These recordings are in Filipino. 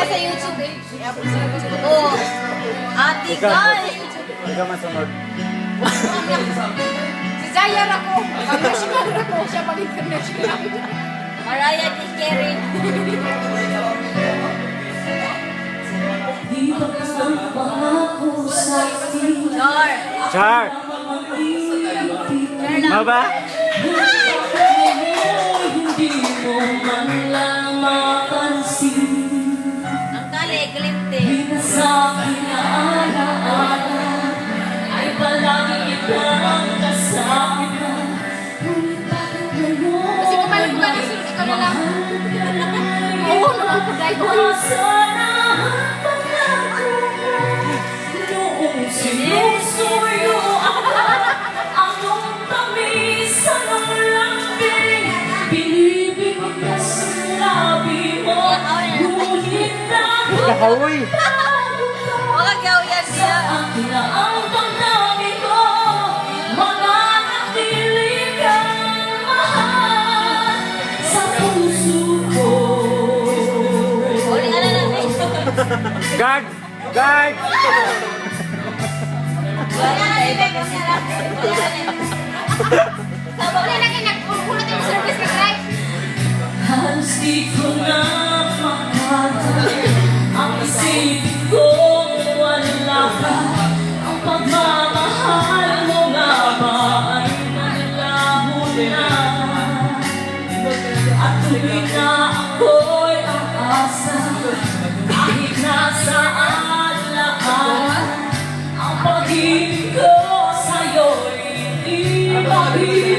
nasa YouTube eh. Oh, ate Ikaw. guy. Ikaw masunod. Si Zaya Rako. National Rako siya pag international. Mariah J. Carey. Char. Char! Ano ba? Ang Kasi kumalag ba ng sunod ikaw na lang. Oo, naman po dahil ko. Sinusuyo ako Anong tamis Anong lambing Binibigkas ang labi mo Ngunit Kahawi! Mga Guard! Guard! Wala na ibig ko siya lang. Wala na. Wala na kayo nagpulot yung service na drive. Halos di ko na makata Ang isipin ko wala ka Ang pagmamahal mo nga ba ay naglaho na At tuloy na hindi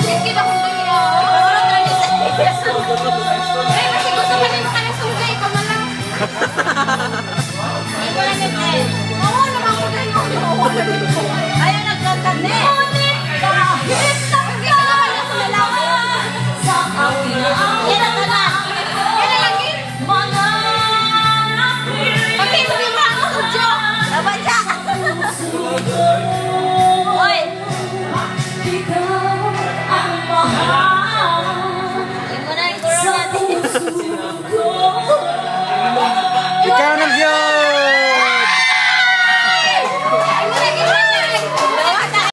Sige ba kung kayo? Eh, kasi gusto pa rin ka ng sungay. Ikaw na lang.